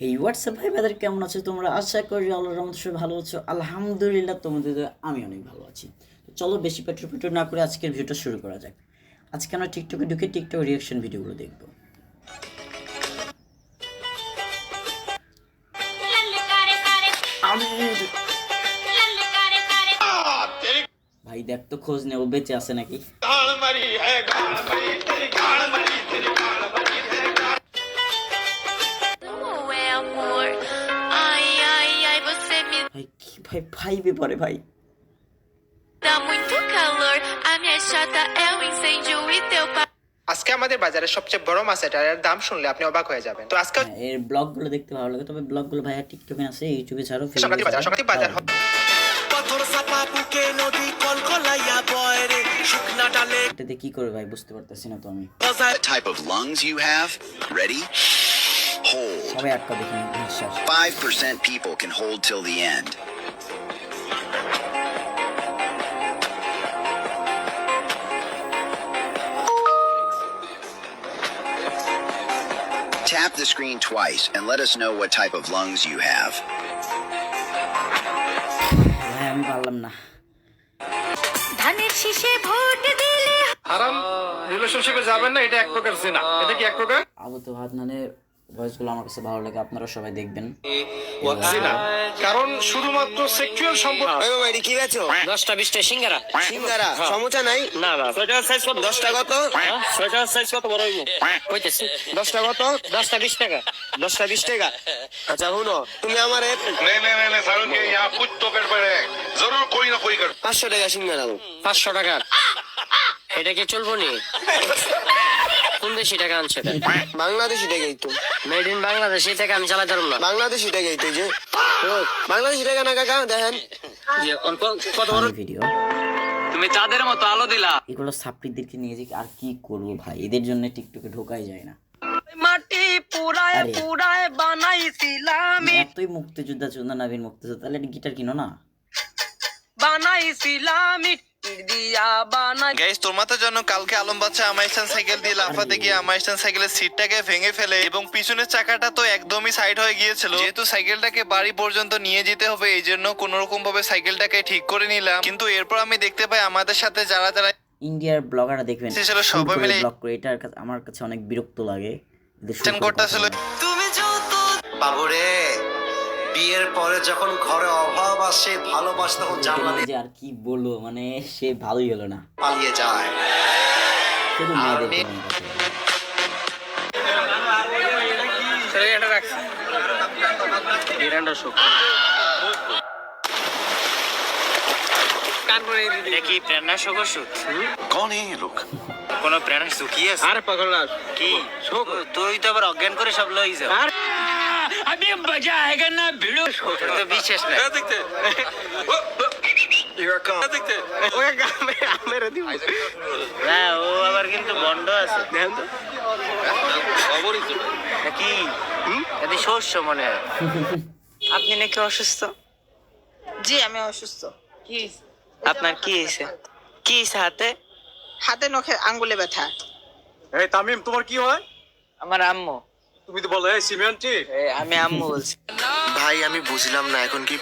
এই হোয়াটসঅ্যাপ ভাই বাদের? কেমন আছো তোমরা? আশা করি আল্লাহর রহমতে সবাই ভালো আছো। আলহামদুলিল্লাহ, তোমাদের আমি অনেক ভালো আছি। চলো বেশি পেট্রো পেট্রো না করে আজকের ভিডিওটা শুরু করা যাক। আজকে আমরা টিকটকে ঢুকে টিকটক রিয়াকশন ভিডিওগুলো দেখব। ভাই, দেখ তো খোঁজ নে, ও বেঁচে আছে নাকি? Incêndio e teu pai. আজকে আমাদের বাজারে সবচেয়ে বড় মাছ এটার দাম শুনলে আপনি অবাক হয়ে যাবেন তো আজকে হ্যাঁ, এর ব্লগগুলো দেখতে ভালো লাগে তবে ব্লগগুলো ভাইয়া টিকটকে আছে ইউটিউবে ছাড়ো সংক্রান্তি বাজার সংক্রান্তি বাজার পাথর চাপা বুকে নদী কলকলাইয়া বয় রে শুকনা ডালে এটাতে কি করে ভাই বুঝতে পারতেছি না তো আমি type of lungs you have? Ready? Hold. সবাই আটকা দেখি নিঃশ্বাস 5% people can hold till the end. Tap the screen twice and let us know what type of lungs you have. ভাই আমি পারলাম না ধানের শীষে ভোট দিলে হারাম রিলেশনশিপে যাবেন না এটা এক প্রকার জিনা এটা কি এক প্রকার আবু তো হাতনানের ভয়েসগুলো আমার কাছে ভালো লাগে আপনারা সবাই দেখবেন। কারণ শুধুমাত্র সেক্সুয়াল সম্পর্ক ভাই কি বেচো? সিঙ্গারা। সিঙ্গারা হ্যাঁ। নাই? না না। সাইজ কত? 10টা কত? হ্যাঁ, সাইজ কত বড় হইবো? কইতেছি। কত? 10টা 20 টাকা। 10টা 20 টাকা। আচ্ছা হুনো তুমি আমারে নে নে নে নে সারুন কে ইয়া পড়ে জরুর কই না কই কর 500 টাকা সিঙ্গারা 500 টাকা। এটা কি চলবো নি? কোন দেশি টাকা আনছে বাংলাদেশি টাকাই তো। মেড ইন বাংলাদেশ এই টাকা আমি চালাতে পারব না। বাংলাদেশি টাকাই তো যে। বাংলাদেশি টাকা না কাকা দেখেন। যে অল্প কত বড়? ভিডিও তুমি তাদের মতো আলো দিলা। এগুলো সাপ্রিদেরকে নিয়ে যে আর কি করব ভাই? এদের জন্য টিকটকে ঢোকাই যায় না। মাটি পুরায়। পুরায় বানাইছিলাম এতই মুক্তিযোদ্ধা চন্দা নাবিন মুক্তিযোদ্ধা। তাহলে গিটার কিনো না? বানাইছিলাম ইট দিয়া বানাই। গাইস জন্য কালকে আলম বাচ্চা আমাইস্টান সাইকেল দিয়ে লাফাতে গিয়ে আমাইস্টান সাইকেলের সিটটাকে ভেঙে ফেলে এবং পিছনের চাকাটা তো একদমই সাইড হয়ে গিয়েছিল। যেহেতু সাইকেলটাকে বাড়ি পর্যন্ত নিয়ে যেতে হবে এই জন্য কোন রকম ভাবে সাইকেলটাকে ঠিক করে নিলাম। কিন্তু এরপর আমি দেখতে পাই আমাদের সাথে যারা যারা ইন্ডিয়ার ব্লগাররা দেখবেন সবাই মিলে- ব্লগ করে এটার কাছে আমার কাছে অনেক বিরক্ত লাগে। তুমি যত বাবুরে বিয়ের পরে যখন ঘরে অভাব আসে ভালোবাসা তখন আর কি বলব মানে সে ভালোই হলো না। পালিয়ে যায়। কোন প্রেরণা শুকিয়ে আছে? পাগল কি? তুই তো আবার অজ্ঞান করে সব লই যা আমি মজা আয়েগা না ভিড়ো তো বিশেষ না হ্যাঁ ও আবার কিন্তু বন্ড আছে এটা কি এদি শস্য মনে হয় আপনি নাকি অসুস্থ জি আমি অসুস্থ কি আপনার কি হয়েছে কি হয়েছে হাতে হাতে নখে আঙ্গুলে ব্যথা এই তামিম তোমার কি হয় আমার আম্মু তুমি তো বলো এই সিমেন্টি আমি আম্মু বলছি। ভাই আমি বুঝলাম না এখন কি